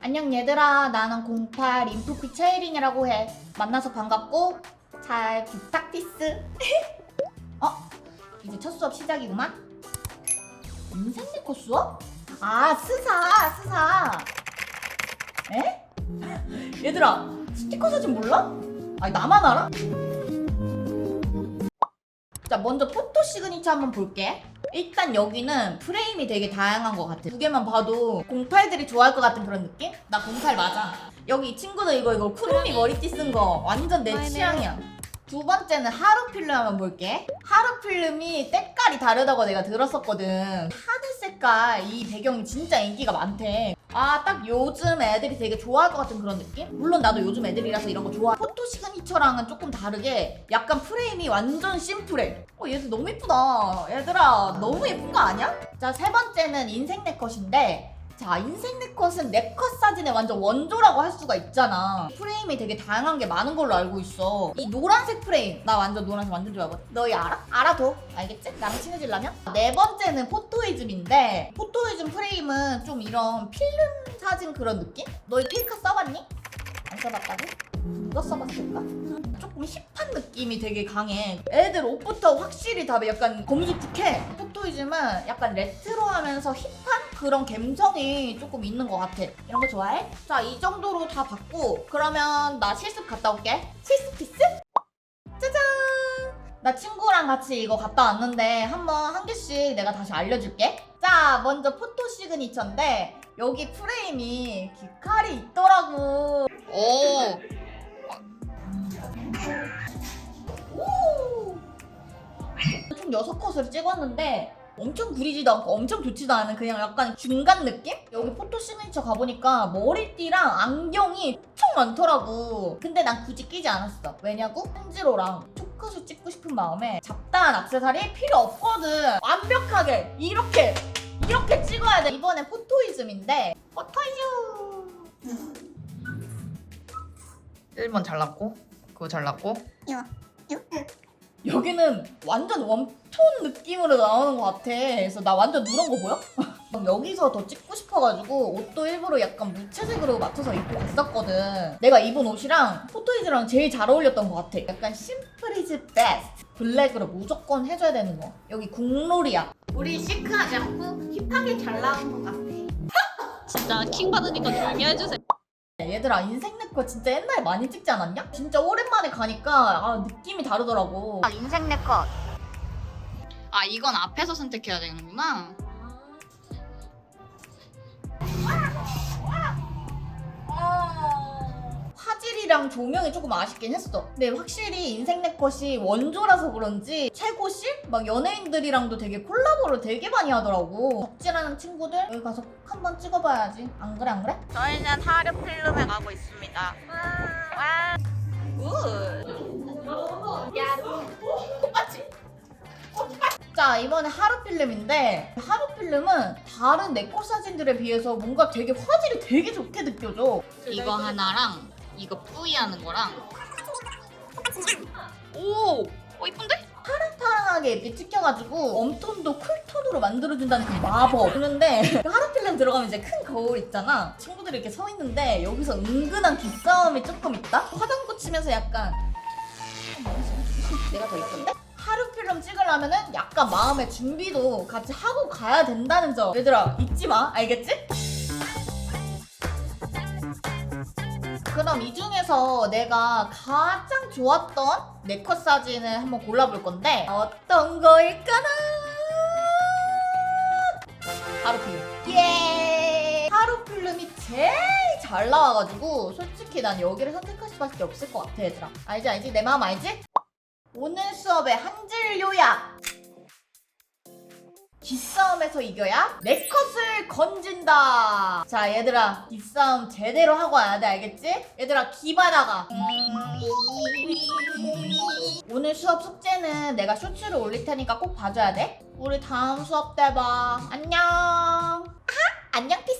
안녕 얘들아 나는 08 인프피 체이링이라고 해 만나서 반갑고 잘 부탁피스 어? 이제 첫 수업 시작이구만 인생 네컷 수업? 아 스사 스사 에? 얘들아 스티커 사진 몰라? 아니 나만 알아? 자 먼저 포토 시그니처 한번 볼게 일단 여기는 프레임이 되게 다양한 것 같아 두 개만 봐도 08들이 좋아할 것 같은 그런 느낌? 나 08 맞아. 여기 이 친구들 이거 이거 쿠로미 머리띠 쓴 거 완전 내 취향이야. 두 번째는 하루 필름 한번 볼게. 하루 필름이 때깔이 다르다고 내가 들었었거든. 하늘 색깔 이 배경이 진짜 인기가 많대 아 딱 요즘 애들이 되게 좋아할 것 같은 그런 느낌? 물론 나도 요즘 애들이라서 이런 거 좋아 포토 시그니처랑은 조금 다르게 약간 프레임이 완전 심플해 어 얘들 너무 예쁘다 얘들아 너무 예쁜 거 아니야? 자 세 번째는 인생 네컷인데 자 인생 네컷은 네컷 사진의 완전 원조라고 할 수가 있잖아 프레임이 되게 다양한 게 많은 걸로 알고 있어 이 노란색 프레임 나 완전 노란색 완전 좋아하거든 너희 알아? 알아둬 알겠지? 나랑 친해지려면 네 번째는 포토이즘인데 포토이즘 프레임은 좀 이런 필름 사진 그런 느낌? 너희 필카 써봤니? 안 써봤다고? 누가 써봤을까? 조금 힙한 느낌이 되게 강해. 애들 옷부터 확실히 다 약간 검숙해. 포토이즘은 약간 레트로하면서 힙한 그런 감성이 조금 있는 것 같아. 이런 거 좋아해? 자, 이 정도로 다 봤고 그러면 나 실습 갔다 올게. 실습 피스? 짜잔! 나 친구랑 같이 이거 갔다 왔는데 한번 한 개씩 내가 다시 알려줄게. 자, 먼저 포토 시그니처인데 여기 프레임이 귀칼이 있더라고. 오. 총 6컷을 찍었는데 엄청 구리지도 않고 엄청 좋지도 않은 그냥 약간 중간 느낌? 여기 포토 시그니처 가보니까 머리띠랑 안경이 엄청 많더라고. 근데 난 굳이 끼지 않았어. 왜냐고? 한지로랑 초컷을 찍고 싶은 마음에 잡다한 악세사리 필요 없거든. 완벽하게 이렇게 이렇게 찍어야 돼. 이번에 포토이즘인데 포토이즘! 1번 잘랐고 그거 잘랐고 여기는 완전 웜톤 느낌으로 나오는 것 같아. 그래서 나 완전 누런 거 보여? 여기서 더 찍고 싶어가지고 옷도 일부러 약간 무채색으로 맞춰서 입고 갔었거든. 내가 입은 옷이랑 포토이즈랑 제일 잘 어울렸던 것 같아. 약간 심플이즈 베스트. 블랙으로 무조건 해줘야 되는 거. 여기 국룰이야. 우리 시크하지 않고 힙하게 잘 나온 것 같아. 진짜 킹 받으니까 조용히 해주세요. 얘들아 인생 네컷 진짜 옛날에 많이 찍지 않았냐? 진짜 오랜만에 가니까 아, 느낌이 다르더라고. 인생 네컷. 아 이건 앞에서 선택해야 되는구나. 화질이랑 조명이 조금 아쉽긴 했어. 근데 확실히 인생 네컷이 원조라서 그런지 최고실? 막 연예인들이랑도 되게 콜라보를 되게 많이 하더라고. 덕질하는 친구들 여기 가서 꼭 한번 찍어봐야지. 안 그래 안 그래? 저희는 하류 필름에 가고 있습니다. 와. 자 이번에 하루 필름인데 하루 필름은 다른 네컷 사진들에 비해서 뭔가 되게 화질이 되게 좋게 느껴져. 이거 하나랑 이거 뿌이 하는 거랑. 오, 어 이쁜데? 타랑하게 이렇게 찍혀가지고 웜톤도 쿨톤으로 만들어준다는 그 마법. 그런데 그 하루 필름 들어가면 이제 큰 거울 있잖아. 친구들이 이렇게 서 있는데 여기서 은근한 기싸움이 조금 있다? 화장고 치면서 약간 내가 더 이쁜데? 하루 필름 찍으려면은 약간 마음의 준비도 같이 하고 가야 된다는 점. 얘들아 잊지 마. 알겠지? 그럼 이 중에서 내가 가장 좋았던 네컷 사진을 한번 골라볼 건데 어떤 거일까나? 하루 필름. 예! 하루 필름이 제일 잘 나와가지고 솔직히 난 여기를 선택할 수밖에 없을 것 같아 얘들아. 알지 알지? 내 마음 알지? 오늘 수업의 한줄 요약. 기싸움에서 이겨야 내 컷을 건진다. 자, 얘들아, 기싸움 제대로 하고 와야 돼, 알겠지? 얘들아, 기바다가. 오늘 수업 숙제는 내가 쇼츠를 올릴 테니까 꼭 봐줘야 돼. 우리 다음 수업 때 봐. 안녕. 아하, 안녕, 피스.